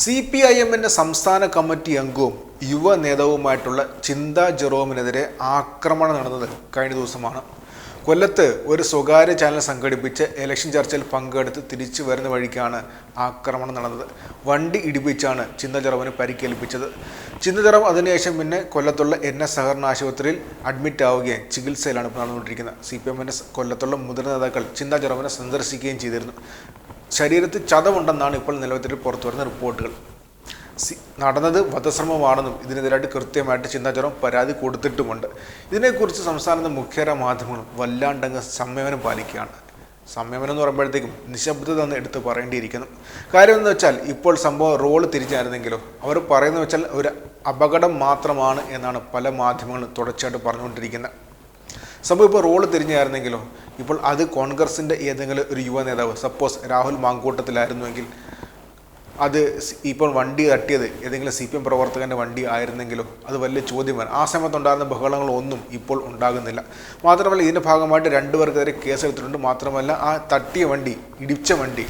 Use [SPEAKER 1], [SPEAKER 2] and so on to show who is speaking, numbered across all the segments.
[SPEAKER 1] C P I എമ്മിന്റെ സംസ്ഥാന committee അംഗവും യുവ നേതാവുമായിട്ടുള്ള ചിന്താ ജെറോമിനെതിരെ ആക്രമണം നടന്നത് കഴിഞ്ഞ ദിവസമാണ്. കൊല്ലത്ത് ഒരു സ്വകാര്യ ചാനൽ സംഘടിപ്പിച്ച് ഇലക്ഷൻ ചർച്ചയിൽ പങ്കെടുത്ത് തിരിച്ചു വരുന്ന വഴിക്കാണ് ആക്രമണം നടന്നത്. വണ്ടി ഇടിപ്പിച്ചാണ് ചിന്ത ജെറോമിനെ പരിക്കേൽപ്പിച്ചത്. ചിന്ത അതിനുശേഷം പിന്നെ കൊല്ലത്തുള്ള എൻ എസ് സഹകരണ ആശുപത്രിയിൽ അഡ്മിറ്റ് ആവുകയും ചികിത്സയിലാണ് ഇപ്പോൾ നടന്നുകൊണ്ടിരിക്കുന്നത്. സി പി എമ്മിന്റെ കൊല്ലത്തുള്ള മുതിർന്ന നേതാക്കൾ ചിന്ത സന്ദർശിക്കുകയും ചെയ്തിരുന്നു. ശരീരത്തിൽ ചതവുണ്ടെന്നാണ് ഇപ്പോൾ നിലവിൽ പുറത്തു വരുന്ന റിപ്പോർട്ടുകൾ. സി നടന്നത് വധശ്രമമാണെന്നും ഇതിനെതിരായിട്ട് കൃത്യമായിട്ട് ചിന്താചരം പരാതി കൊടുത്തിട്ടുമുണ്ട്. ഇതിനെക്കുറിച്ച് സംസ്ഥാനത്തെ മുഖ്യര മാധ്യമങ്ങളും വല്ലാണ്ടങ്ങ് സംയമനം പാലിക്കുകയാണ്. സംയമനം എന്ന് പറയുമ്പോഴത്തേക്കും നിശബ്ദത എന്ന് എടുത്ത് പറയേണ്ടിയിരിക്കുന്നു. കാര്യം എന്ന് വെച്ചാൽ ഇപ്പോൾ സംഭവം റോൾ തിരിച്ചായിരുന്നെങ്കിലോ അവർ പറയുന്നത് വെച്ചാൽ ഒരു അപകടം മാത്രമാണ് എന്നാണ് പല മാധ്യമങ്ങളും തുടർച്ചയായിട്ട് പറഞ്ഞുകൊണ്ടിരിക്കുന്നത്. സംഭവം ഇപ്പോൾ റോൾ തിരിഞ്ഞായിരുന്നെങ്കിലോ ഇപ്പോൾ അത് കോൺഗ്രസിന്റെ ഏതെങ്കിലും ഒരു യുവ നേതാവ് സപ്പോസ് രാഹുൽ മാങ്കൂട്ടത്തിലായിരുന്നുവെങ്കിൽ അത് ഇപ്പോൾ വണ്ടി തട്ടിയത് ഏതെങ്കിലും സി പി എം പ്രവർത്തകന്റെ വണ്ടി ആയിരുന്നെങ്കിലും? അത് വലിയ ചോദ്യമാണ്. ആ സമയത്തുണ്ടാകുന്ന ബഹളങ്ങളൊന്നും ഇപ്പോൾ ഉണ്ടാകുന്നില്ല. മാത്രമല്ല ഇതിന്റെ ഭാഗമായിട്ട് രണ്ടുപേർക്കെതിരെ കേസെടുത്തിട്ടുണ്ട്. മാത്രമല്ല ആ തട്ടിയ വണ്ടി ഇടിച്ച വണ്ടി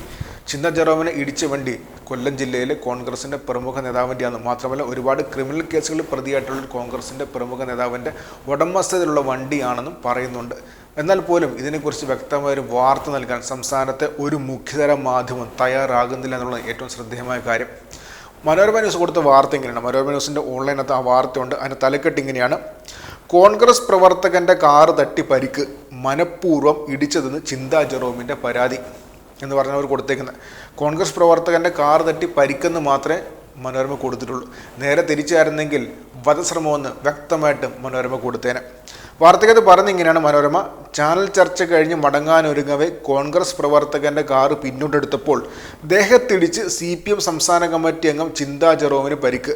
[SPEAKER 1] ചിന്ത ജെറോമിനെ ഇടിച്ച വണ്ടി കൊല്ലം ജില്ലയിലെ കോൺഗ്രസിന്റെ പ്രമുഖ നേതാവിന്റെയാണ് മാത്രമല്ല ഒരുപാട് ക്രിമിനൽ കേസുകളിൽ പ്രതിയായിട്ടുള്ള കോൺഗ്രസിന്റെ പ്രമുഖ നേതാവിന്റെ ഉടമസ്ഥതയിലുള്ള വണ്ടിയാണെന്നും പറയുന്നുണ്ട്. എന്നാൽ പോലും ഇതിനെക്കുറിച്ച് വ്യക്തമായ ഒരു വാർത്ത നൽകാൻ സംസ്ഥാനത്തെ ഒരു മുഖ്യതര മാധ്യമം തയ്യാറാകുന്നില്ല എന്നുള്ളത് ഏറ്റവും ശ്രദ്ധേയമായ കാര്യം. മനോരമ ന്യൂസ് കൊടുത്ത വാർത്ത ഇങ്ങനെയാണ്. മനോരമ ന്യൂസിന്റെ ഓൺലൈനകത്ത് ആ വാർത്തയുണ്ട്. അതിന്റെ തലക്കെട്ട് ഇങ്ങനെയാണ്. കോൺഗ്രസ് പ്രവർത്തകന്റെ കാറ് തട്ടി പരിക്ക് മനഃപൂർവം ഇടിച്ചതെന്ന് ചിന്താ ജെറോമിന്റെ പരാതി. എന്ന് പറഞ്ഞവർ കൊടുത്തേക്കുന്നത് കോൺഗ്രസ് പ്രവർത്തകന്റെ കാർ തട്ടി പരിക്കെന്ന് മാത്രമേ മനോരമ കൊടുത്തിട്ടുള്ളൂ. നേരെ തിരിച്ചായിരുന്നെങ്കിൽ വധശ്രമമെന്ന് വ്യക്തമായിട്ട് മനോരമ കൊടുത്തേനെ. വാർത്തകത്ത് പറഞ്ഞിങ്ങനെയാണ് മനോരമ. ചാനൽ ചർച്ച കഴിഞ്ഞ് മടങ്ങാനൊരുങ്ങവെ കോൺഗ്രസ് പ്രവർത്തകന്റെ കാറ് പിന്നോട്ടെടുത്തപ്പോൾ ദേഹത്തിടിച്ച് സി പി എം സംസ്ഥാന കമ്മിറ്റി അംഗം ചിന്താ ജെറോമിന് പരിക്ക്.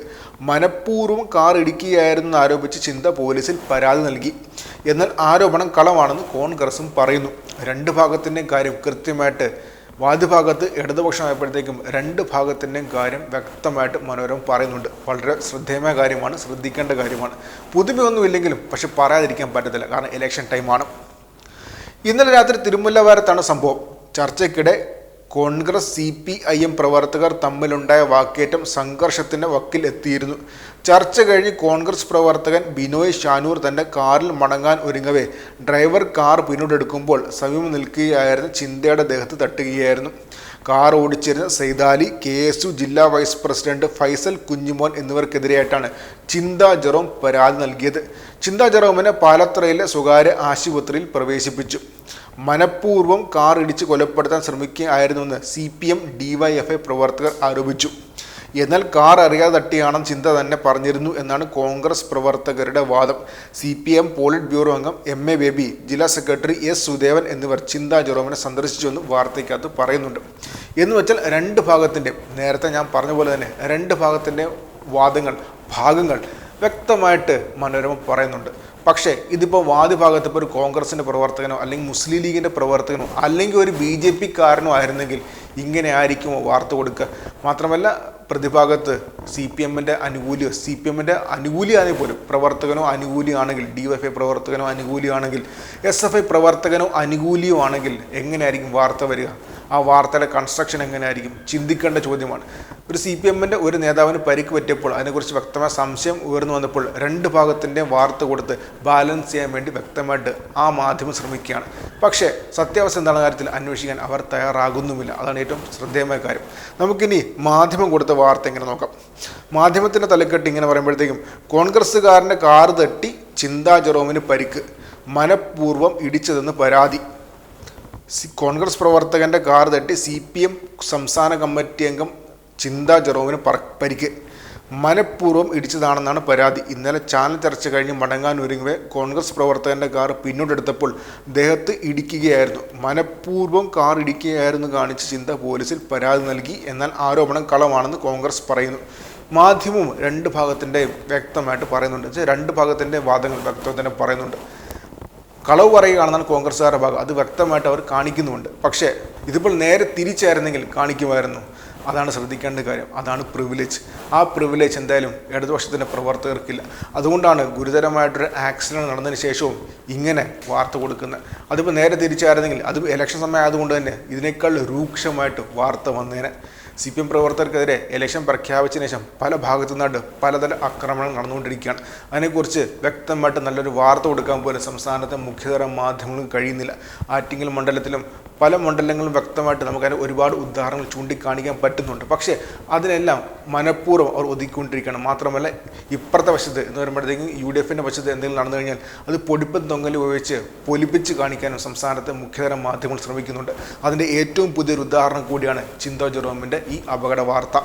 [SPEAKER 1] മനഃപൂർവം കാർ ഇടിക്കുകയായിരുന്നു ആരോപിച്ച് ചിന്ത പോലീസിൽ പരാതി നൽകി. എന്നാൽ ആരോപണം കളമാണെന്ന് കോൺഗ്രസും പറയുന്നു. രണ്ട് ഭാഗത്തിന്റെയും കാര്യം കൃത്യമായിട്ട് വാദിഭാഗത്ത് ഇടതുപക്ഷമായപ്പോഴത്തേക്കും രണ്ട് ഭാഗത്തിന്റെയും കാര്യം വ്യക്തമായിട്ട് മനോരമ പറയുന്നുണ്ട്. വളരെ ശ്രദ്ധേയമായ കാര്യമാണ് ശ്രദ്ധിക്കേണ്ട കാര്യമാണ്. പുതുമയൊന്നുമില്ലെങ്കിലും പക്ഷെ പറയാതിരിക്കാൻ പറ്റത്തില്ല കാരണം ഇലക്ഷൻ ടൈമാണ് ഇന്നലെ രാത്രി തിരുമുല്ലവാരത്താണ് സംഭവം. ചർച്ചയ്ക്കിടെ Congress C P I M പ്രവർത്തകർ തമ്മിലുണ്ടായ വാക്കേറ്റം സംഘർഷത്തിന്റെ വക്കിൽ എത്തിയിരുന്നു. ചർച്ച കഴിഞ്ഞ് കോൺഗ്രസ് പ്രവർത്തകൻ ബിനോയ് ഷാനൂർ തന്റെ കാറിൽ മടങ്ങാൻ ഒരുങ്ങവേ. ഡ്രൈവർ കാർ പിന്നോട്ടെടുക്കുമ്പോൾ സമീപം നിൽക്കുകയായിരുന്ന ചിന്തയുടെ ദേഹത്ത് തട്ടുകയായിരുന്നു. കാർ ഓടിച്ചിരുന്ന സൈദാലി കെ എസ് യു ജില്ലാ വൈസ് പ്രസിഡന്റ് ഫൈസൽ കുഞ്ഞുമോൻ എന്നിവർക്കെതിരെയായിട്ടാണ് ചിന്താ ജെറോം പരാതി നൽകിയത്. ചിന്താ ജെറോമിനെ പാലത്രയിലെ സ്വകാര്യ ആശുപത്രിയിൽ പ്രവേശിപ്പിച്ചു. മനഃപൂർവം കാർ ഇടിച്ച് കൊലപ്പെടുത്താൻ ശ്രമിക്കുകയായിരുന്നുവെന്ന് സി പി എം ഡിവൈഎഫ്ഐ പ്രവർത്തകർ ആരോപിച്ചു. എന്നാൽ കാർ അറിയാതെ തട്ടിയാണെന്ന് ചിന്ത തന്നെ പറഞ്ഞിരുന്നു എന്നാണ് കോൺഗ്രസ് പ്രവർത്തകരുടെ വാദം. C P M polit bureau അംഗം എം എ ബേബി ജില്ലാ സെക്രട്ടറി എസ് സുദേവൻ എന്നിവർ ചിന്താ ജെറോമിനെ സന്ദർശിച്ചുവെന്ന് വാർത്തയ്ക്കകത്ത് പറയുന്നുണ്ട്. എന്ന് വെച്ചാൽ രണ്ട് ഭാഗത്തിന്റെ നേരത്തെ ഞാൻ പറഞ്ഞ പോലെ തന്നെ രണ്ട് ഭാഗത്തിന്റെ വാദങ്ങൾ ഭാഗങ്ങൾ വ്യക്തമായിട്ട് മനോരമ പറയുന്നുണ്ട്. പക്ഷേ ഇതിപ്പോൾ വാദിഭാഗത്ത് ഇപ്പോൾ ഒരു കോൺഗ്രസിന്റെ പ്രവർത്തകനോ അല്ലെങ്കിൽ മുസ്ലിം ലീഗിന്റെ പ്രവർത്തകനോ അല്ലെങ്കിൽ ഒരു ബി ജെ പിക്കാരനോ ആയിരുന്നെങ്കിൽ ഇങ്ങനെ ആയിരിക്കുമോ വാർത്ത കൊടുക്കുക? മാത്രമല്ല പ്രതിഭാഗത്ത് സി പി എമ്മിന്റെ അനുകൂലി സി പി എമ്മിന്റെ അനുകൂലിയാണെങ്കിൽ പോലും പ്രവർത്തകനോ അനുകൂലിയാണെങ്കിൽ ഡി വൈഫ് ഐ പ്രവർത്തകനോ അനുകൂലിയാണെങ്കിൽ എസ് എഫ് ഐ പ്രവർത്തകനോ അനുകൂലിയോ ആണെങ്കിൽ എങ്ങനെയായിരിക്കും വാർത്ത വരിക? ആ വാർത്തയുടെ കൺസ്ട്രക്ഷൻ എങ്ങനെയായിരിക്കും? ചിന്തിക്കേണ്ട ചോദ്യമാണ്. ഒരു സി പി എമ്മിന്റെ ഒരു നേതാവിന് പരിക്ക് പറ്റിയപ്പോൾ അതിനെക്കുറിച്ച് വ്യക്തമായ സംശയം ഉയർന്നു വന്നപ്പോൾ രണ്ട് ഭാഗത്തിന്റെയും വാർത്ത കൊടുത്ത് ബാലൻസ് ചെയ്യാൻ വേണ്ടി വ്യക്തമായിട്ട് ആ മാധ്യമം ശ്രമിക്കുകയാണ്. പക്ഷേ സത്യാവസ്ഥ എന്താണ് കാര്യത്തിൽ അന്വേഷിക്കാൻ അവർ തയ്യാറാകുന്നുമില്ല. അതാണ് ഏറ്റവും ശ്രദ്ധേയമായ കാര്യം. നമുക്കിനി മാധ്യമം കൊടുത്ത വാർത്ത എങ്ങനെ നോക്കാം? മാധ്യമത്തിന്റെ തലക്കെട്ട് ഇങ്ങനെ പറയുമ്പോഴത്തേക്കും കോൺഗ്രസ്സുകാരന്റെ കാറ് തട്ടി ചിന്താ ജെറോമിന് പരിക്ക് മനഃപൂർവം ഇടിച്ചതെന്ന് പരാതി. കോൺഗ്രസ് പ്രവർത്തകന്റെ കാർ തട്ടി സി പി എം സംസ്ഥാന കമ്മിറ്റി അംഗം ചിന്താ ജെറോമിന് പരിക്ക്. മനഃപൂർവം ഇടിച്ചതാണെന്നാണ് പരാതി. ഇന്നലെ ചാനൽ ചർച്ച കഴിഞ്ഞ് മടങ്ങാൻ ഒരുങ്ങവേ കോൺഗ്രസ് പ്രവർത്തകന്റെ കാർ പിന്നോട്ടെടുത്തപ്പോൾ ദേഹത്ത് ഇടിക്കുകയായിരുന്നു. മനഃപൂർവം കാർ ഇടിക്കുകയായിരുന്നു കാണിച്ച് ചിന്ത പോലീസിൽ പരാതി നൽകി. എന്നാൽ ആരോപണം കളവാണെന്ന് കോൺഗ്രസ് പറയുന്നു. മാധ്യമവും രണ്ട് ഭാഗത്തിന്റെ വ്യക്തമായിട്ട് പറയുന്നുണ്ട്. രണ്ട് ഭാഗത്തിന്റെ വാദങ്ങൾ വ്യക്തം തന്നെ പറയുന്നുണ്ട്. കളവ് പറയുകയാണെന്നാണ് കോൺഗ്രസ്സുകാരുടെ ഭാഗം. അത് വ്യക്തമായിട്ട് അവർ കാണിക്കുന്നുമുണ്ട്. പക്ഷേ ഇതിപ്പോൾ നേരെ തിരിച്ചായിരുന്നെങ്കിൽ കാണിക്കുമായിരുന്നു. അതാണ് ശ്രദ്ധിക്കേണ്ട കാര്യം. അതാണ് പ്രിവിലേജ് ആ പ്രിവിലേജ് എന്തായാലും ഇടതുപക്ഷത്തിന്റെ പ്രവർത്തകർക്കില്ല. അതുകൊണ്ടാണ് ഗുരുതരമായിട്ടൊരു ആക്സിഡന്റ് നടന്നതിന് ശേഷവും ഇങ്ങനെ വാർത്ത കൊടുക്കുന്നത്. അതിപ്പോൾ നേരെ തിരിച്ചായിരുന്നെങ്കിൽ അത് ഇലക്ഷൻ സമയം ആയതുകൊണ്ട് തന്നെ ഇതിനേക്കാൾ രൂക്ഷമായിട്ട് വാർത്ത വന്നേനെ. സി പി എം പ്രവർത്തകർക്കെതിരെ ഇലക്ഷൻ പ്രഖ്യാപിച്ചതിന് ശേഷം പല ഭാഗത്തു നിന്നായിട്ട് പലതര ആക്രമണങ്ങൾ നടന്നുകൊണ്ടിരിക്കുകയാണ്. അതിനെക്കുറിച്ച് വ്യക്തമായിട്ട് നല്ലൊരു വാർത്ത കൊടുക്കാൻ പോലും സംസ്ഥാനത്തെ മുഖ്യതര മാധ്യമങ്ങൾക്ക് കഴിയുന്നില്ല. ആറ്റിങ്ങൽ മണ്ഡലത്തിലും പല മണ്ഡലങ്ങളും വ്യക്തമായിട്ട് നമുക്ക് ഒരുപാട് ഉദാഹരണങ്ങൾ ചൂണ്ടിക്കാണിക്കാൻ പറ്റുന്നുണ്ട്. പക്ഷേ അതിനെല്ലാം മനഃപൂർവം അവർ ഒതുക്കിക്കൊണ്ടിരിക്കുകയാണ് മാത്രമല്ല ഇപ്പുറത്തെ വശത്ത് എന്ന് പറയുമ്പോഴത്തേക്കും യു ഡി എഫിന്റെ വശത്ത് എന്തെങ്കിലും നടന്നു കഴിഞ്ഞാൽ അത് പൊടിപ്പൻ തൊങ്ങൽ ഉപയോഗിച്ച് പൊലിപ്പിച്ച് കാണിക്കാനും സംസ്ഥാനത്തെ മുഖ്യതര മാധ്യമങ്ങൾ ശ്രമിക്കുന്നുണ്ട്. അതിന്റെ ഏറ്റവും പുതിയൊരു ഉദാഹരണം കൂടിയാണ് ചിന്താ ജെറോമിന്റെ ഈ അപകട വാർത്ത.